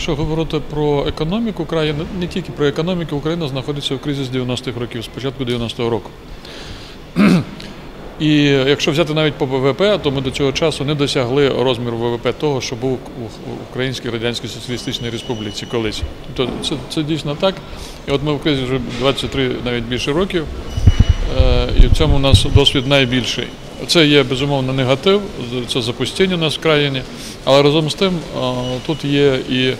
якщо говорити про економіку країни, не тільки про економіку, Україна знаходиться в кризі з 90-х років, з початку 90-го року. І якщо взяти навіть по ВВП, то ми до цього часу не досягли розміру ВВП того, що був у Українській Радянській Соціалістичній Республіці колись. Тобто це, це дійсно так. І от ми в кризі вже 23 навіть більше років, е, і в цьому у нас досвід найбільший. Це є безумовно негатив, це запустіння нас в країні, але разом з тим тут є і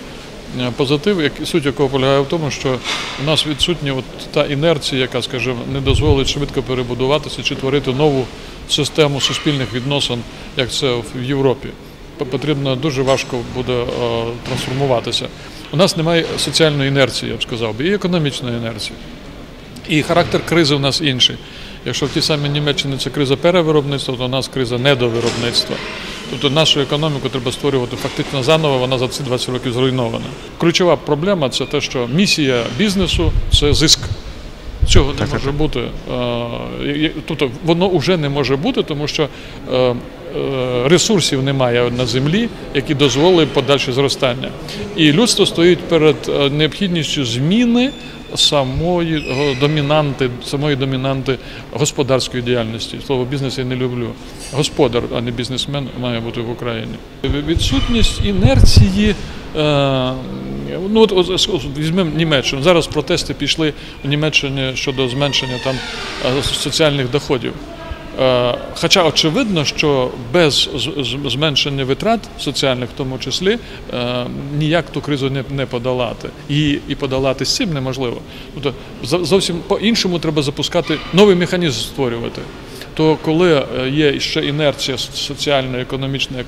позитив, суть якого полягає в тому, що у нас відсутня от та інерція, яка, скажімо, не дозволить швидко перебудуватися чи творити нову систему суспільних відносин, як це в Європі. Потрібно дуже важко буде трансформуватися. У нас немає соціальної інерції, я б сказав, і економічної інерції. І характер кризи у нас інший. Якщо в тій самій Німеччині це криза перевиробництва, то у нас криза недовиробництва. Тобто нашу економіку треба створювати фактично заново, вона за ці 20 років зруйнована. Ключова проблема це те, що місія бізнесу це зиск. Цього не може бути. Тобто воно вже не може бути, тому що е, е, ресурсів немає на землі, які дозволили подальше зростання. І людство стоїть перед е, необхідністю зміни самої домінанти, самої домінанти господарської діяльності. Слово бізнес я не люблю. Господар, а не бізнесмен, має бути в Україні. Відсутність інерції. Е, ну от, от візьмемо Німеччину. Зараз протести пішли в Німеччині щодо зменшення там е, соціальних доходів. Е, хоча очевидно, що без зменшення витрат соціальних, в тому числі, е, ніяк ту кризу не подолати. І і подолати з цим неможливо. Тобто зовсім по-іншому треба запускати новий механізм створювати. То коли е, є ще інерція соціально-економічна, як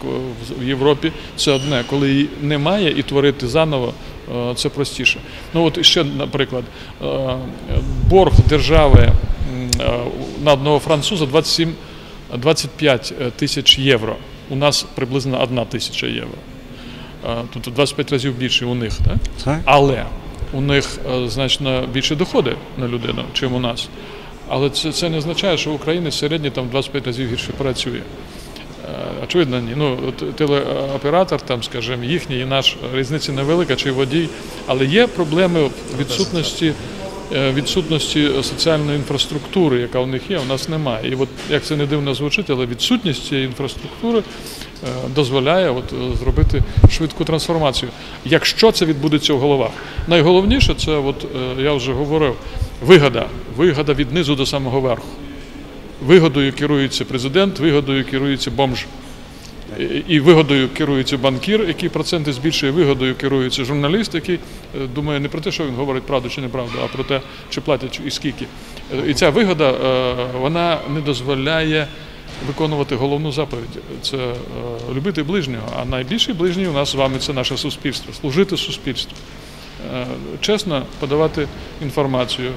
в Європі, це одне, коли її немає, і творити заново це простіше. Ну от ще, наприклад, борг держави на одного француза 27, 25 е, тисяч євро. У нас приблизно 1 тисяча євро. Тобто 25 разів більше у них. Так? так? Але у них е, значно більше доходи на людину, чим у нас. Але це це не означає, що в Україні середньо там 25 разів гірше працює. Е, очевидно, ні. Ну, телеоператор, там, скажімо, їхній і наш різниця невелика, чи водій, але є проблеми відсутності. Е, відсутності соціальної інфраструктури, яка у них є, у нас немає. І от як це не дивно звучить, але відсутність цієї інфраструктури е, дозволяє от е, зробити швидку трансформацію. Якщо це відбудеться в головах, найголовніше це, от я вже говорив, вигода, вигода від низу до самого верху. Вигодою керується президент, вигодою керується бомж. І вигодою керується банкір, який проценти збільшує, вигодою керується журналіст, який е, думає не про те, що він говорить правду чи неправду, а про те, чи платять і скільки. Е, і ця вигода е, вона не дозволяє виконувати головну заповідь це любити ближнього. А найбільший ближній у нас з вами це наше суспільство, служити суспільству. Чесно подавати інформацію,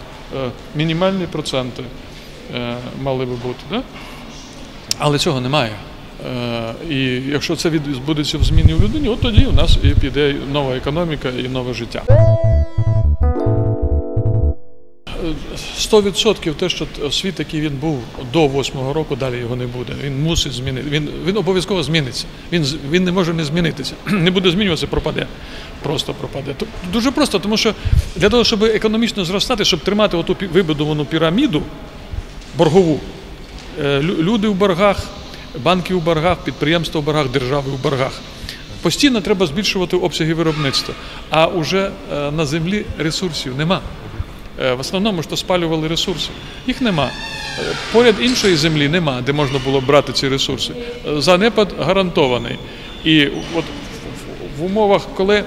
мінімальні проценти мали би бути. Да? Але цього немає. Е, і якщо це відбудеться в зміні в людині, от тоді у нас і піде нова економіка і нове життя. 100% те, що світ, який він був до восьмого року, далі його не буде. Він мусить змінити. Він він обов'язково зміниться. Він він не може не змінитися. Не буде змінюватися, пропаде. Просто пропаде. Дуже просто, тому що для того, щоб економічно зростати, щоб тримати оту вибудовану піраміду боргову, е, люди в боргах банки у боргах, підприємства у боргах, держави у боргах. Постійно треба збільшувати обсяги виробництва, а вже е, на землі ресурсів нема. Е, в основному то спалювали ресурси. Їх нема. Е, поряд іншої землі нема, де можна було брати ці ресурси. Занепад гарантований. І от в умовах, коли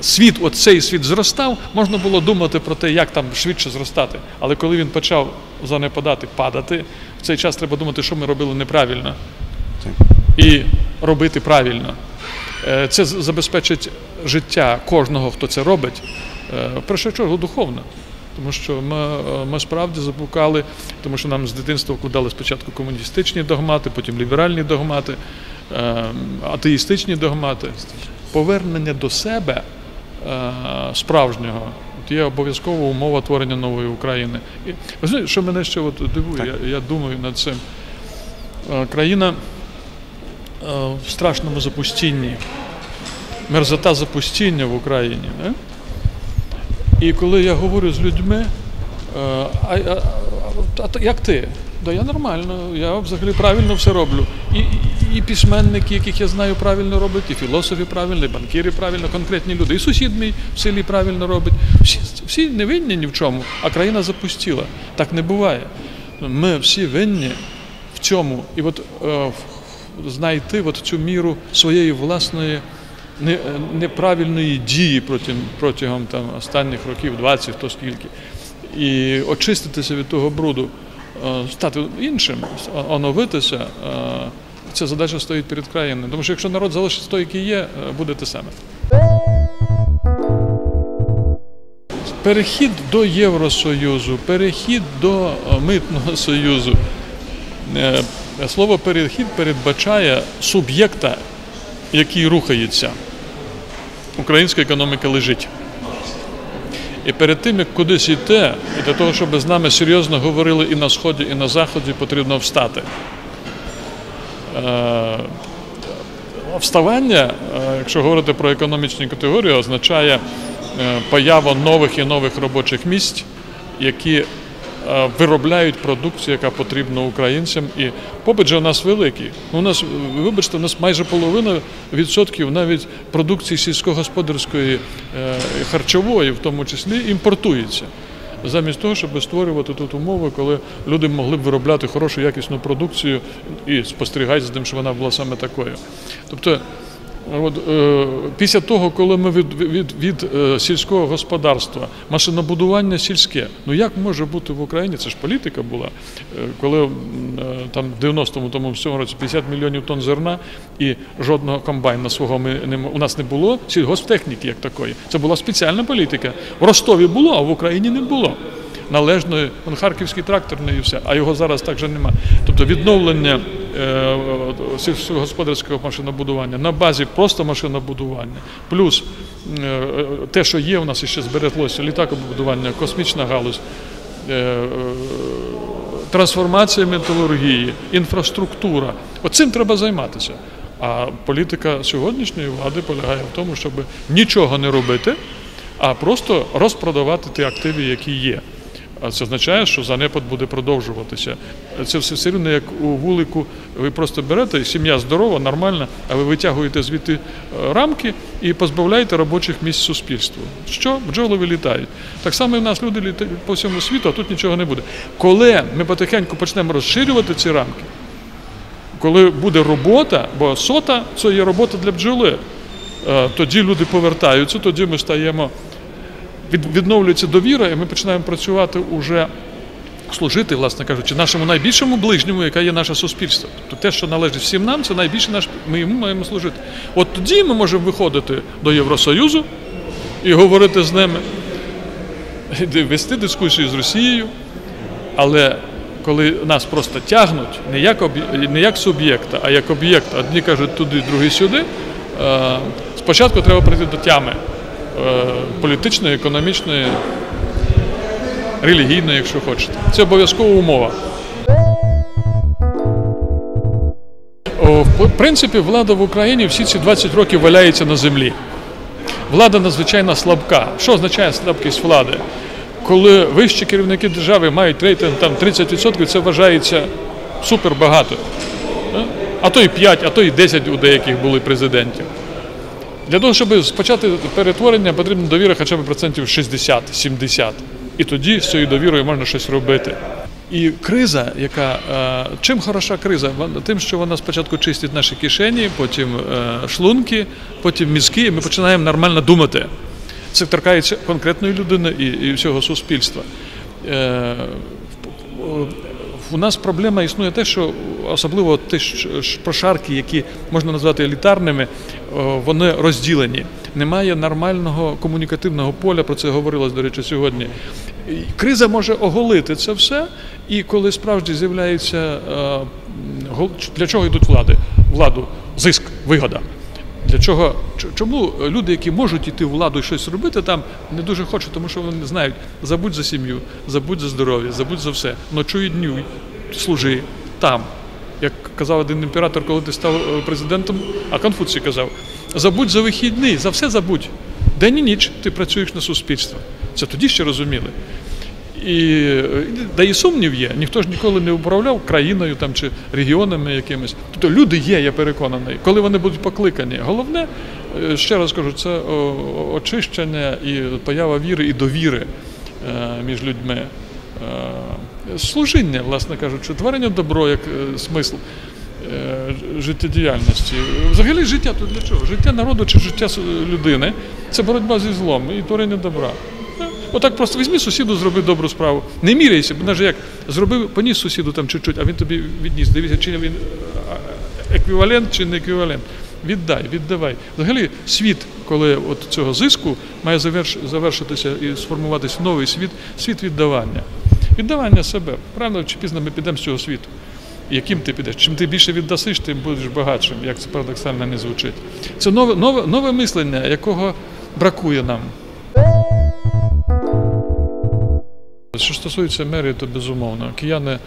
світ, оцей світ зростав, можна було думати про те, як там швидше зростати. Але коли він почав занепадати, падати, в цей час треба думати, що ми робили неправильно і робити правильно. Е, це забезпечить життя кожного, хто це робить, е, в першу чергу духовно. Тому що ми е, ми справді заблукали, тому що нам з дитинства вкладали спочатку комуністичні догмати, потім ліберальні догмати, атеїстичні догмати. Повернення до себе справжнього є обов'язкова умова творення нової України. І ви знаєте, що мене ще от дивує, я, я думаю над цим. Країна в страшному запустінні. мерзота запустіння в Україні. Не? І коли я говорю з людьми, е, а, а, а, а як ти? Да я нормально, я взагалі правильно все роблю. І, і, письменники, яких я знаю, правильно роблять, і філософи правильно, і банкіри правильно, конкретні люди, і сусід мій в селі правильно робить. Всі, всі не винні ні в чому, а країна запустіла. Так не буває. Ми всі винні в цьому. І от е, знайти от цю міру своєї власної не- неправильної дії протягом, протягом там, останніх років, 20, хто скільки, і очиститися від того бруду, е, стати іншим, оновитися. Ця задача стоїть перед країною. Тому що якщо народ залишиться той, який є, е, буде те саме. Перехід до Євросоюзу, перехід до е, митного союзу. Е, Слово перехід передбачає суб'єкта, який рухається. Українська економіка лежить. І перед тим, як кудись йти, для того, щоб з нами серйозно говорили і на Сході, і на Заході, потрібно встати. Е, Вставання, е, якщо говорити про економічні категорії, означає е, появу нових і нових робочих місць, які виробляють продукцію, яка потрібна українцям. І попит же у нас великий. У нас, вибачте, у нас майже половина відсотків навіть продукції сільськогосподарської харчової, в тому числі, імпортується. Замість того, щоб створювати тут умови, коли люди могли б виробляти хорошу якісну продукцію і спостерігати за тим, що вона була саме такою. Тобто, от, е, після того, коли ми від, від, від е, сільського господарства, машинобудування сільське, ну як може бути в Україні? Це ж політика була, е, коли там в 90-му тому всьому році 50 мільйонів тонн зерна і жодного комбайна свого ми не у нас не було, сільгосптехніки як такої. Це була спеціальна політика. В Ростові було, а в Україні не було. Належної, он харківський тракторний і все, а його зараз так же нема. Тобто відновлення е, сільськогосподарського машинобудування на базі просто машинобудування, плюс е, те, що є у нас і ще збереглося, літакобудування, космічна галузь, е, трансформація металургії, інфраструктура. Оцим треба займатися. А політика сьогоднішньої влади полягає в тому, щоб нічого не робити, а просто розпродавати ті активи, які є. А це означає, що занепад буде продовжуватися. Це все все рівно, як у вулику, ви просто берете, сім'я здорова, нормальна, а ви витягуєте звідти е, рамки і позбавляєте робочих місць суспільству. Що? Бджоли вилітають. Так само і в нас люди літають по всьому світу, а тут нічого не буде. Коли ми потихеньку почнемо розширювати ці рамки, коли буде робота, бо сота це є робота для бджоли, е, тоді люди повертаються, тоді ми стаємо відновлюється довіра, і ми починаємо працювати уже служити, власне кажучи, нашому найбільшому ближньому, яке є наше суспільство. Тобто те, що належить всім нам, це найбільше наш. Ми йому маємо служити. От тоді ми можемо виходити до Євросоюзу і говорити з ними, вести дискусію з Росією, але коли нас просто тягнуть не як, об'є- не як суб'єкта, а як об'єкт, одні кажуть туди, другі сюди, е, спочатку треба прийти до тями політичної, економічної, релігійної, якщо хочете. Це обов'язкова умова. В принципі, влада в Україні всі ці 20 років валяється на землі. Влада надзвичайно слабка. Що означає слабкість влади? Коли вищі керівники держави мають рейтинг там 30%, це вважається супер багато. Е? А то і 5, а то і 10 у деяких були президентів. Для того, щоб почати перетворення, потрібна довіра хоча б процентів 60-70. І тоді з цією довірою можна щось робити. І криза, яка е, чим хороша криза? Тим, що вона спочатку чистить наші кишені, потім е, шлунки, потім мізки, і ми починаємо нормально думати. Це торкається конкретної людини і, і всього суспільства. Е, у нас проблема існує те, що особливо ті прошарки, які можна назвати елітарними, вони розділені. Немає нормального комунікативного поля, про це говорилось, до речі, сьогодні. Криза може оголити це все, і коли справді з'являється е, для чого йдуть влади? Владу, зиск, вигода. Для чого? Чому люди, які можуть йти в владу і щось робити, там не дуже хочуть, тому що вони знають, забудь за сім'ю, забудь за здоров'я, забудь за все. Ночуй днюй, служи там. Як казав один імператор, коли ти став е, президентом, а Конфуцій казав: забудь за вихідний, за все забудь. День і ніч ти працюєш на суспільство. Це тоді ще розуміли. І е, да і сумнів є. Ніхто ж ніколи не управляв країною там чи регіонами якимись. Тобто люди є, я переконаний, коли вони будуть покликані. Головне, е, ще раз кажу, це очищення і поява віри і довіри е, між людьми. Служіння, власне кажучи, творення добро як смисл життєдіяльності. Взагалі життя тут для чого? Життя народу чи життя людини це боротьба зі злом і творення добра. Отак просто візьми сусіду, зроби добру справу. Не міряйся, бо навіть як зробив, поніс сусіду там чуть-чуть, а він тобі відніс. Дивіться, чи він еквівалент чи не еквівалент. Віддай, віддавай. Взагалі, світ, коли от цього зиску має завершитися і сформуватися новий світ, світ віддавання. Віддавання себе. Рано чи пізно ми підемо з цього світу. Яким ти підеш? Чим ти більше віддасиш, тим будеш багатшим, як це парадоксально не звучить. Це нове, нове, нове мислення, якого бракує нам. Що стосується мерії, то безумовно. Кияни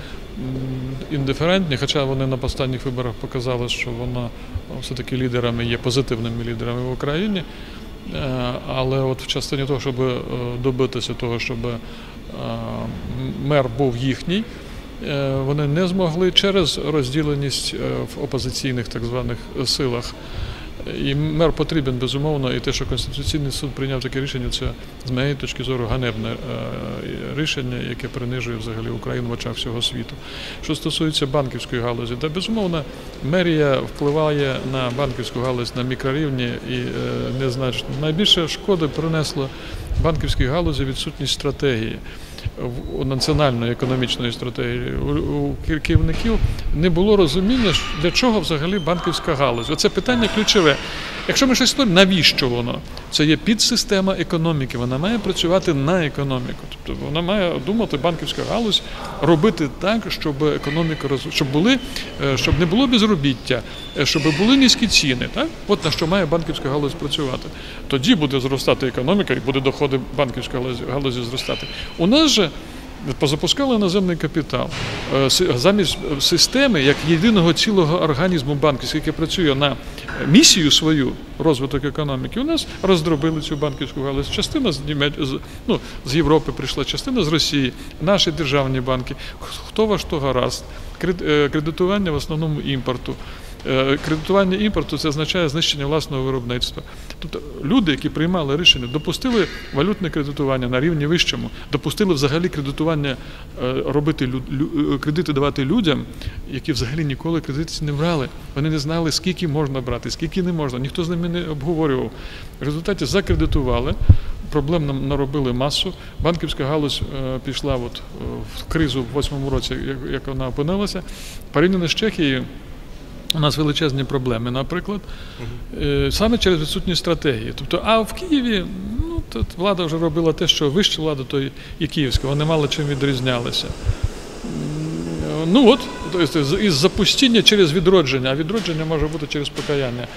індиферентні, хоча вони на останніх виборах показали, що вона все-таки лідерами є позитивними лідерами в Україні. Е, Але от в частині того, щоб е, добитися того, щоб е, мер був їхній, вони не змогли через розділеність в опозиційних так званих силах. І мер потрібен безумовно, і те, що Конституційний суд прийняв таке рішення, це з моєї точки зору ганебне е, рішення, яке принижує взагалі Україну в очах всього світу. Що стосується банківської галузі, та безумовно мерія впливає на банківську галузь на мікрорівні і е, незначно. Найбільше шкоди принесло банківській галузі відсутність стратегії. Національної економічної стратегії у керівників не було розуміння, для чого взагалі банківська галузь. Оце питання ключове. Якщо ми щось говоримо, навіщо воно? Це є підсистема економіки. Вона має працювати на економіку. Тобто вона має думати банківська галузь, робити так, щоб економіка роз... щоб були, е, щоб не було безробіття, е, щоб були низькі ціни. Так? От на що має банківська галузь працювати. Тоді буде зростати економіка і буде доходи банківської галузі, галузі зростати. У нас же позапускали наземний капітал Е, замість системи як єдиного цілого організму банківського, який працює на місію свою розвиток економіки. У нас роздробили цю банківську галузь. Частина з Німеч... ну, з Європи прийшла, частина з Росії, наші державні банки. Хто ваш що гаразд? Кред- Кредитування в основному імпорту. Е, Кредитування імпорту це означає знищення власного виробництва. Тобто люди, які приймали рішення, допустили валютне кредитування на рівні вищому, допустили взагалі кредитування е, робити е, кредити давати людям, які взагалі ніколи кредити не брали. Вони не знали, скільки можна брати, скільки не можна. Ніхто з ними не обговорював. В результаті закредитували. Проблем нам наробили масу. Банківська галузь пішла от, в кризу в восьмому році, як, як вона опинилася. Порівняно з Чехією, у нас величезні проблеми, наприклад, е, саме через відсутність стратегії. Тобто, а в Києві ну, тут влада вже робила те, що вища влада, то і- київська, вони мало чим відрізнялися. Ну от, із запустіння через відродження, а відродження може бути через покаяння.